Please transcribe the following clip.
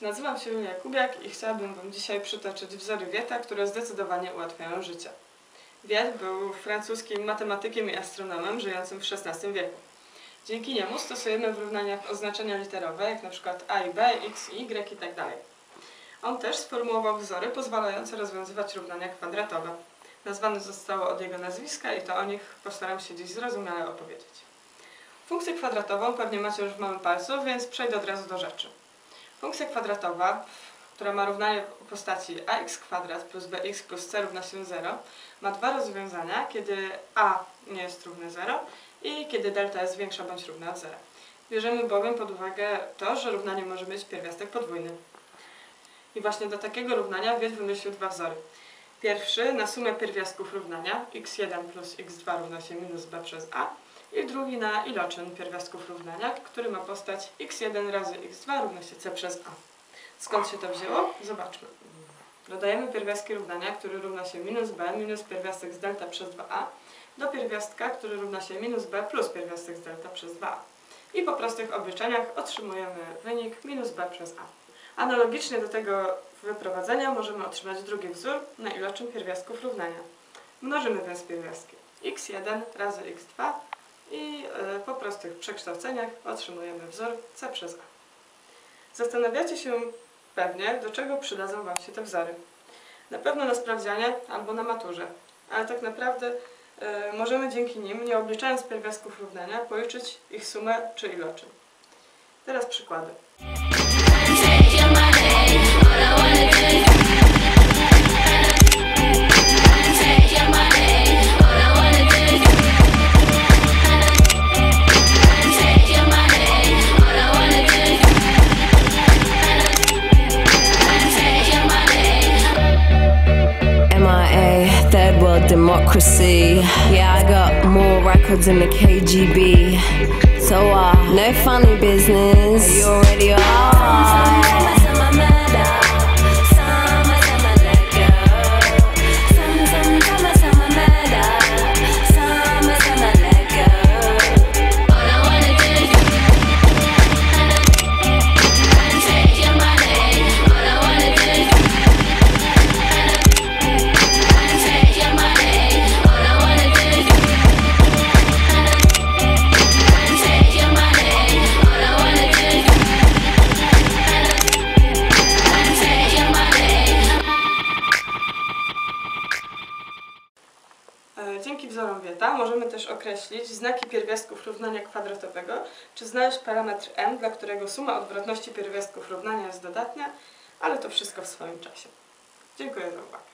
Nazywam się Julia Kubiak i chciałabym Wam dzisiaj przytoczyć wzory Wieta, które zdecydowanie ułatwiają życie. Wiet był francuskim matematykiem i astronomem żyjącym w XVI wieku. Dzięki niemu stosujemy w równaniach oznaczenia literowe, jak przykład a i b, x i y itd. On też sformułował wzory pozwalające rozwiązywać równania kwadratowe. Nazwane zostało od jego nazwiska i to o nich postaram się dziś zrozumiale opowiedzieć. Funkcję kwadratową pewnie macie już w małym palcu, więc przejdę od razu do rzeczy. Funkcja kwadratowa, która ma równanie w postaci ax kwadrat plus bx plus c równa się 0, ma dwa rozwiązania, kiedy a nie jest równe 0 i kiedy delta jest większa bądź równa od 0. Bierzemy bowiem pod uwagę to, że równanie może mieć pierwiastek podwójny. I właśnie do takiego równania Wiet wymyślił dwa wzory. Pierwszy na sumę pierwiastków równania x1 plus x2 równa się minus b przez a i drugi na iloczyn pierwiastków równania, który ma postać x1 razy x2 równa się c przez a. Skąd się to wzięło? Zobaczmy. Dodajemy pierwiastki równania, który równa się minus b minus pierwiastek z delta przez 2a do pierwiastka, który równa się minus b plus pierwiastek z delta przez 2a. I po prostych obliczeniach otrzymujemy wynik minus b przez a. Analogicznie do tego wyprowadzenia możemy otrzymać drugi wzór na iloczyn pierwiastków równania. Mnożymy więc pierwiastki x1 razy x2 i y, po prostych przekształceniach otrzymujemy wzór c przez a. Zastanawiacie się pewnie, do czego przydadzą Wam się te wzory. Na pewno na sprawdzianie albo na maturze, ale tak naprawdę y, możemy dzięki nim, nie obliczając pierwiastków równania, policzyć ich sumę czy iloczyn. Teraz przykłady. Yeah, I got more records than the KGB. So, uh, no funny business. You already Możemy też określić znaki pierwiastków równania kwadratowego, czy znaleźć parametr m, dla którego suma odwrotności pierwiastków równania jest dodatnia, ale to wszystko w swoim czasie. Dziękuję za uwagę.